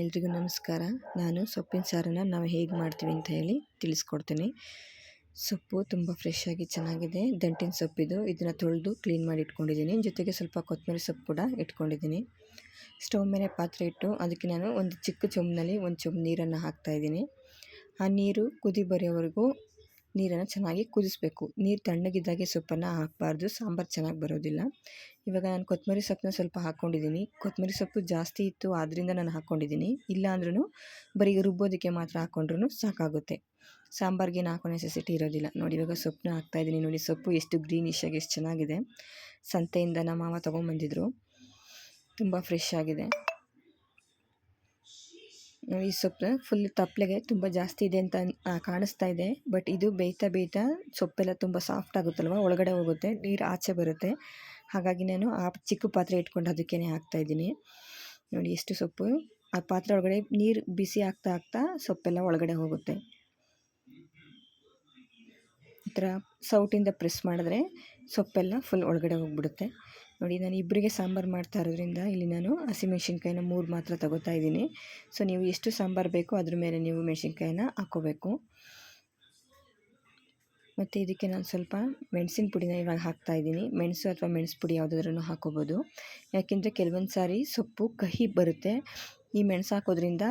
ಎಲ್ರಿಗೂ ನಮಸ್ಕಾರ. ನಾನು ಸೊಪ್ಪಿನ ಸಾರನ್ನು ನಾವು ಹೇಗೆ ಮಾಡ್ತೀವಿ ಅಂತ ಹೇಳಿ ತಿಳಿಸ್ಕೊಡ್ತೀನಿ. ಸೊಪ್ಪು ತುಂಬ ಫ್ರೆಶ್ ಆಗಿ ಚೆನ್ನಾಗಿದೆ. ದಂಟಿನ ಸೊಪ್ಪಿದು. ಇದನ್ನು ತೊಳೆದು ಕ್ಲೀನ್ ಮಾಡಿ ಇಟ್ಕೊಂಡಿದ್ದೀನಿ. ಜೊತೆಗೆ ಸ್ವಲ್ಪ ಕೊತ್ತಂಬರಿ ಸೊಪ್ಪು ಕೂಡ ಇಟ್ಕೊಂಡಿದ್ದೀನಿ. ಸ್ಟವ್ ಮೇಲೆ ಪಾತ್ರೆ ಇಟ್ಟು ಅದಕ್ಕೆ ನಾನು ಒಂದು ಚಿಕ್ಕ ಚೊಂಬಿನಲ್ಲಿ ಒಂದು ಚೊಂಬು ನೀರನ್ನು ಹಾಕ್ತಾಯಿದ್ದೀನಿ ಆ ನೀರು ಕುದಿ ಬರೋವರೆಗೂ ನೀರನ್ನು ಚೆನ್ನಾಗಿ ಕುದಿಸ್ಬೇಕು. ನೀರು ತಣ್ಣಗಿದ್ದಾಗೆ ಸೊಪ್ಪನ್ನು ಹಾಕಬಾರ್ದು, ಸಾಂಬಾರು ಚೆನ್ನಾಗಿ ಬರೋದಿಲ್ಲ. ಇವಾಗ ನಾನು ಕೊತ್ತಂಬರಿ ಸೊಪ್ಪನ್ನ ಸ್ವಲ್ಪ ಹಾಕ್ಕೊಂಡಿದ್ದೀನಿ. ಕೊತ್ತಂಬರಿ ಸೊಪ್ಪು ಜಾಸ್ತಿ ಇತ್ತು ಆದ್ದರಿಂದ ನಾನು ಹಾಕ್ಕೊಂಡಿದ್ದೀನಿ. ಇಲ್ಲಾಂದ್ರೂ ಬರೀ ರುಬ್ಬೋದಕ್ಕೆ ಮಾತ್ರ ಹಾಕ್ಕೊಂಡ್ರೂ ಸಾಕಾಗುತ್ತೆ. ಸಾಂಬಾರಿಗೆ ಹಾಕೋ ನೆಸೆಸಿಟಿ ಇರೋದಿಲ್ಲ. ನೋಡಿ, ಇವಾಗ ಸೊಪ್ಪನ್ನ ಹಾಕ್ತಾಯಿದ್ದೀನಿ ನೋಡಿ, ಸೊಪ್ಪು ಎಷ್ಟು ಗ್ರೀನಿಶ್ ಆಗಿ, ಎಷ್ಟು ಚೆನ್ನಾಗಿದೆ. ಸಂತೆಯಿಂದ ನಮ್ಮ ಮಾವ ತೊಗೊಂಬಂದಿದ್ರು. ತುಂಬ ಫ್ರೆಶ್ ಆಗಿದೆ. ಈ ಸೊಪ್ಪು ಫುಲ್ ತಪ್ಪಲೆಗೆ ತುಂಬ ಜಾಸ್ತಿ ಇದೆ ಅಂತ ಕಾಣಿಸ್ತಾ ಇದೆ. ಬಟ್ ಇದು ಬೇಯ್ತಾ ಬೇಯ್ತಾ ಸೊಪ್ಪೆಲ್ಲ ತುಂಬ ಸಾಫ್ಟ್ ಆಗುತ್ತಲ್ವ? ಒಳಗಡೆ ಹೋಗುತ್ತೆ, ನೀರು ಆಚೆ ಬರುತ್ತೆ. ಹಾಗಾಗಿ ನಾನು ಆ ಚಿಕ್ಕ ಪಾತ್ರೆ ಇಟ್ಕೊಂಡು ಅದಕ್ಕೇ ಹಾಕ್ತಾಯಿದ್ದೀನಿ ನೋಡಿ ಎಷ್ಟು ಸೊಪ್ಪು. ಆ ಪಾತ್ರೆ ಒಳಗಡೆ ನೀರು ಬಿಸಿ ಆಗ್ತಾ ಆಗ್ತಾ ಸೊಪ್ಪೆಲ್ಲ ಒಳಗಡೆ ಹೋಗುತ್ತೆ. ಈ ಥರ ಸೌಟಿಂದ ಪ್ರೆಸ್ ಮಾಡಿದ್ರೆ ಸೊಪ್ಪೆಲ್ಲ ಫುಲ್ ಒಳಗಡೆ ಹೋಗ್ಬಿಡುತ್ತೆ. ನೋಡಿ, ನಾನು ಇಬ್ಬರಿಗೆ ಸಾಂಬಾರು ಮಾಡ್ತಾ ಇರೋದ್ರಿಂದ ಇಲ್ಲಿ ನಾನು ಹಸಿಮೆಣ್ಸಿನ್ಕಾಯಿನ ಮೂರು ಮಾತ್ರ ತಗೋತಾ ಇದ್ದೀನಿ. ಸೊ, ನೀವು ಎಷ್ಟು ಸಾಂಬಾರು ಬೇಕೋ ಅದ್ರ ಮೇಲೆ ನೀವು ಮೆಣಸಿನ್ಕಾಯಿನ ಹಾಕೋಬೇಕು. ಮತ್ತು ಇದಕ್ಕೆ ನಾನು ಸ್ವಲ್ಪ ಮೆಣಸಿನ ಪುಡಿನ ಇವಾಗ ಹಾಕ್ತಾ ಇದ್ದೀನಿ. ಮೆಣಸು ಅಥವಾ ಮೆಣಸು ಪುಡಿ ಯಾವುದಾದ್ರೂ ಹಾಕೋಬೋದು. ಯಾಕೆಂದರೆ ಕೆಲವೊಂದು ಸಾರಿ ಸೊಪ್ಪು ಕಹಿ ಬರುತ್ತೆ. ಈ ಮೆಣಸು ಹಾಕೋದ್ರಿಂದ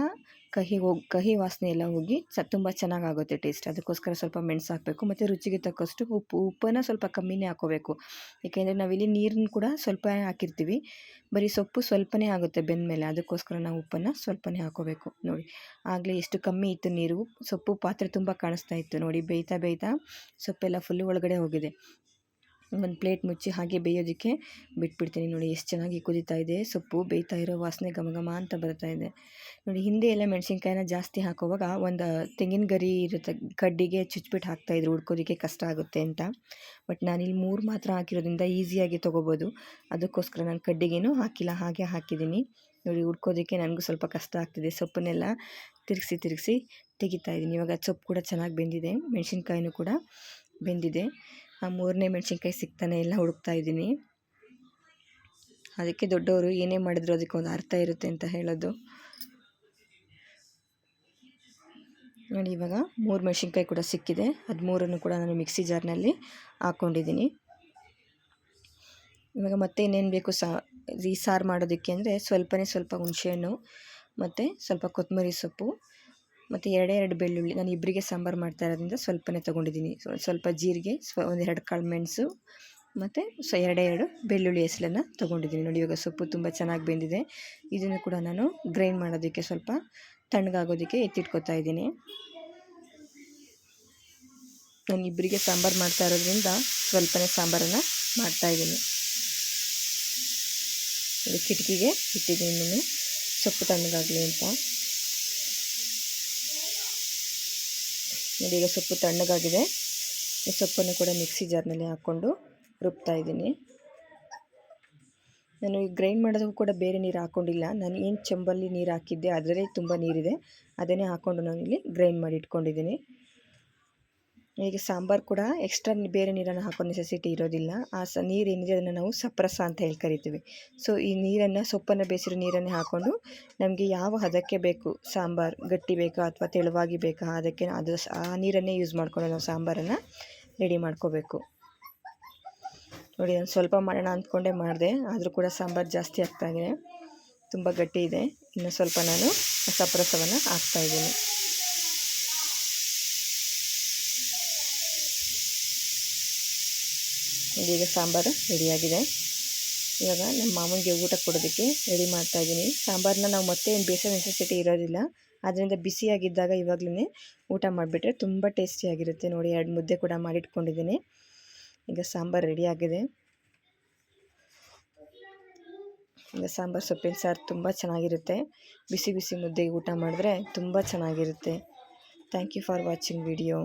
ಕಹಿ ಹೋಗಿ, ಕಹಿ ವಾಸನೆ ಎಲ್ಲ ಹೋಗಿ ಸ, ತುಂಬ ಚೆನ್ನಾಗಾಗುತ್ತೆ ಟೇಸ್ಟ್. ಅದಕ್ಕೋಸ್ಕರ ಸ್ವಲ್ಪ ಮೆಣಸು ಹಾಕಬೇಕು, ಮತ್ತು ರುಚಿಗೆ ತಕ್ಕಷ್ಟು ಉಪ್ಪು, ಉಪ್ಪನ್ನು ಸ್ವಲ್ಪ ಕಮ್ಮಿನೇ ಹಾಕೋಬೇಕು. ಏಕೆಂದರೆ ನಾವಿಲ್ಲಿ ನೀರನ್ನು ಕೂಡ ಸ್ವಲ್ಪ ಹಾಕಿರ್ತೀವಿ. ಬರೀ ಸೊಪ್ಪು ಸ್ವಲ್ಪನೇ ಆಗುತ್ತೆ ಬೆಂದ ಮೇಲೆ ಅದಕ್ಕೋಸ್ಕರ ನಾವು ಉಪ್ಪನ್ನು ಸ್ವಲ್ಪನೇ ಹಾಕೋಬೇಕು. ನೋಡಿ, ಆಗಲೇ ಎಷ್ಟು ಕಮ್ಮಿ ಇತ್ತು ನೀರು. ಸೊಪ್ಪು ಪಾತ್ರೆ ತುಂಬ ಕಾಣಿಸ್ತಾ ಇತ್ತು. ನೋಡಿ, ಬೇಯ್ತಾ ಬೇಯ್ತಾ ಸೊಪ್ಪೆಲ್ಲ ಫುಲ್ಲು ಒಳಗಡೆ ಹೋಗಿದೆ. ಒಂದು ಪ್ಲೇಟ್ ಮುಚ್ಚಿ ಹಾಗೆ ಬೇಯೋದಕ್ಕೆ ಬಿಟ್ಬಿಡ್ತೀನಿ. ನೋಡಿ ಎಷ್ಟು ಚೆನ್ನಾಗಿ ಕುದೀತಾ ಇದೆ. ಸೊಪ್ಪು ಬೇಯ್ತಾ ಇರೋ ವಾಸನೆ ಘಮ ಘಮ ಅಂತ ಬರ್ತಾ ಇದೆ. ನೋಡಿ ಹಿಂದೆ ಎಲ್ಲ ಮೆಣಸಿನ್ಕಾಯಿನ ಜಾಸ್ತಿ ಹಾಕೋವಾಗ ಒಂದು ತೆಂಗಿನ ಗರಿ ಇರುತ್ತೆ. ಕಡ್ಡಿಗೆ ಚುಚ್ಬಿಟ್ಟು ಹಾಕ್ತಾಯಿದ್ರು ಹುಡ್ಕೋದಕ್ಕೆ ಕಷ್ಟ ಆಗುತ್ತೆ ಅಂತ. ಬಟ್ ನಾನಿಲ್ಲಿ ಮೂರು ಮಾತ್ರ ಹಾಕಿರೋದ್ರಿಂದ ಈಸಿಯಾಗಿ ತೊಗೋಬೋದು. ಅದಕ್ಕೋಸ್ಕರ ನಾನು ಕಡ್ಡಿಗೇನು ಹಾಕಿಲ್ಲ, ಹಾಗೆ ಹಾಕಿದ್ದೀನಿ. ನೋಡಿ ಹುಡ್ಕೋದಕ್ಕೆ ನನಗೂ ಸ್ವಲ್ಪ ಕಷ್ಟ ಆಗ್ತಿದೆ. ಸೊಪ್ಪನ್ನೆಲ್ಲ ತಿರುಗಿಸಿ ತಿರುಗಿಸಿ ತೆಗಿತಾ ಇದ್ದೀನಿ. ಇವಾಗ ಸೊಪ್ಪು ಕೂಡ ಚೆನ್ನಾಗಿ ಬೆಂದಿದೆ. ಮೆಣಸಿನ್ಕಾಯಿನೂ ಕೂಡ ಬೆಂದಿದೆ. ಆ ಮೂರನೇ ಮೆಣಸಿನ್ಕಾಯಿ ಸಿಗ್ತಾನೆ, ಎಲ್ಲ ಹುಡುಕ್ತಾ ಇದ್ದೀನಿ. ಅದಕ್ಕೆ ದೊಡ್ಡವರು ಏನೇ ಮಾಡಿದ್ರು ಅದಕ್ಕೆ ಒಂದು ಅರ್ಥ ಇರುತ್ತೆ ಅಂತ ಹೇಳೋದು. ನೋಡಿ, ಇವಾಗ ಮೂರು ಮೆಣಸಿನ್ಕಾಯಿ ಕೂಡ ಸಿಕ್ಕಿದೆ. ಅದು ಮೂರನ್ನು ಕೂಡ ನಾನು ಮಿಕ್ಸಿ ಜಾರ್ನಲ್ಲಿ ಹಾಕ್ಕೊಂಡಿದ್ದೀನಿ ಇವಾಗ ಮತ್ತೆ ಇನ್ನೇನು ಬೇಕು ಸಾ, ಈ ಸಾರು ಮಾಡೋದಕ್ಕೆ ಅಂದರೆ ಸ್ವಲ್ಪನೇ ಸ್ವಲ್ಪ ಹುಣಸೆಹಣ್ಣು, ಮತ್ತು ಸ್ವಲ್ಪ ಕೊತ್ತಂಬರಿ ಸೊಪ್ಪು ಮತ್ತು ಎರಡೇ ಎರಡು ಬೆಳ್ಳುಳ್ಳಿ, ನಾನು ಇಬ್ಬರಿಗೆ ಸಾಂಬಾರು ಮಾಡ್ತಾ ಇರೋದ್ರಿಂದ ಸ್ವಲ್ಪನೇ ತೊಗೊಂಡಿದ್ದೀನಿ. ಸ್ವಲ್ಪ ಜೀರಿಗೆ, ಸ್ವ ಒಂದೆರಡು ಕಾಳು ಮೆಣಸು, ಮತ್ತು ಸೊ ಎರಡೇ ಎರಡು ಬೆಳ್ಳುಳ್ಳಿ ಹೆಸಲನ್ನು ತೊಗೊಂಡಿದ್ದೀನಿ. ನೋಡಿ, ಇವಾಗ ಸೊಪ್ಪು ತುಂಬ ಚೆನ್ನಾಗಿ ಬೆಂದಿದೆ. ಇದನ್ನು ಕೂಡ ನಾನು ಗ್ರೈಂಡ್ ಮಾಡೋದಕ್ಕೆ ಸ್ವಲ್ಪ ತಣ್ಣಗಾಗೋದಕ್ಕೆ ಎತ್ತಿಟ್ಕೊತಾ ಇದ್ದೀನಿ. ನಾನು ಇಬ್ಬರಿಗೆ ಸಾಂಬಾರು ಮಾಡ್ತಾ ಇರೋದ್ರಿಂದ ಸ್ವಲ್ಪನೇ ಸಾಂಬಾರನ್ನು ಮಾಡ್ತಾಯಿದ್ದೀನಿ ಕಿಟಕಿಗೆ ಇಟ್ಟಿದ್ದೀನಿ ನಾನು. ಸೊಪ್ಪು ತಣ್ಣಗಾಗಲಿ ಅಂತ. ನೋಡಿ, ಈಗ ಸೊಪ್ಪು ತಣ್ಣಗಾಗಿದೆ. ಈ ಸೊಪ್ಪನ್ನು ಕೂಡ ಮಿಕ್ಸಿ ಜಾರ್ನಲ್ಲಿ ಹಾಕ್ಕೊಂಡು ರುಬ್ತಾ ಇದ್ದೀನಿ. ನಾನು ಈ ಗ್ರೈಂಡ್ ಮಾಡೋದಕ್ಕೂ ಕೂಡ ಬೇರೆ ನೀರು ಹಾಕ್ಕೊಂಡಿಲ್ಲ ನಾನು ಏನು ಚಂಬಲ್ಲಿ ನೀರು ಹಾಕಿದ್ದೆ, ಅದರಲ್ಲೇ ತುಂಬ ನೀರಿದೆ. ಅದನ್ನೇ ಹಾಕ್ಕೊಂಡು ನಾನು ಇಲ್ಲಿ ಗ್ರೈಂಡ್ ಮಾಡಿ ಇಟ್ಕೊಂಡಿದ್ದೀನಿ. ಹೀಗೆ ಸಾಂಬಾರು ಕೂಡ ಎಕ್ಸ್ಟ್ರಾ ಬೇರೆ ನೀರನ್ನು ಹಾಕೋ ನೆಸೆಸಿಟಿ ಇರೋದಿಲ್ಲ. ಆ ಸ, ನೀರು ಏನಿದೆ ಅದನ್ನು ನಾವು ಸಪ್ರಸ ಅಂತ ಹೇಳಿ ಕರಿತೀವಿ. ಸೊ ಈ ನೀರನ್ನು, ಸೊಪ್ಪನ್ನು ಬೇಯಿಸಿರೋ ನೀರನ್ನೇ ಹಾಕ್ಕೊಂಡು ನಮಗೆ ಯಾವ ಹದಕ್ಕೆ ಬೇಕು? ಸಾಂಬಾರು ಗಟ್ಟಿ ಬೇಕಾ ಅಥವಾ ತೆಳುವಾಗಿ ಬೇಕಾ? ಅದಕ್ಕೆ ಅದು ಆ ನೀರನ್ನೇ ಯೂಸ್ ಮಾಡಿಕೊಂಡು ನಾವು ಸಾಂಬಾರನ್ನು ರೆಡಿ ಮಾಡ್ಕೋಬೇಕು. ನೋಡಿ, ನಾನು ಸ್ವಲ್ಪ ಮಾಡೋಣ ಅಂದ್ಕೊಂಡೇ ಮಾಡಿದೆ. ಆದರೂ ಕೂಡ ಸಾಂಬಾರು ಜಾಸ್ತಿ ಆಗ್ತಾಯಿದೆ ತುಂಬ ಗಟ್ಟಿ ಇದೆ. ಇನ್ನು ಸ್ವಲ್ಪ ನಾನು ಸಪ್ರಸವನ್ನು ಹಾಕ್ತಾಯಿದ್ದೀನಿ ಇದೀಗ ಸಾಂಬಾರು ರೆಡಿಯಾಗಿದೆ. ಇವಾಗ ನಮ್ಮ ಮಾಮನಿಗೆ ಊಟ ಕೊಡೋದಕ್ಕೆ ರೆಡಿ ಮಾಡ್ತಾಯಿದ್ದೀನಿ ಸಾಂಬಾರನ್ನ ನಾವು ಮತ್ತೆ ಏನು ಬೇಸೋ ನೆಸೆಸಿಟಿ ಇರೋದಿಲ್ಲ. ಅದರಿಂದ ಬಿಸಿಯಾಗಿದ್ದಾಗ ಇವಾಗಲೇ ಊಟ ಮಾಡಿಬಿಟ್ರೆ ತುಂಬ ಟೇಸ್ಟಿಯಾಗಿರುತ್ತೆ ನೋಡಿ, ಎರಡು ಮುದ್ದೆ ಕೂಡ ಮಾಡಿಟ್ಕೊಂಡಿದ್ದೀನಿ. ಈಗ ಸಾಂಬಾರು ರೆಡಿಯಾಗಿದೆ ಈಗ ಸಾಂಬಾರು ಸೊಪ್ಪಿನ ಸಾರು ತುಂಬ ಚೆನ್ನಾಗಿರುತ್ತೆ. ಬಿಸಿ ಬಿಸಿ ಮುದ್ದೆಗೆ ಊಟ ಮಾಡಿದ್ರೆ ತುಂಬ ಚೆನ್ನಾಗಿರುತ್ತೆ. Thank you for watching video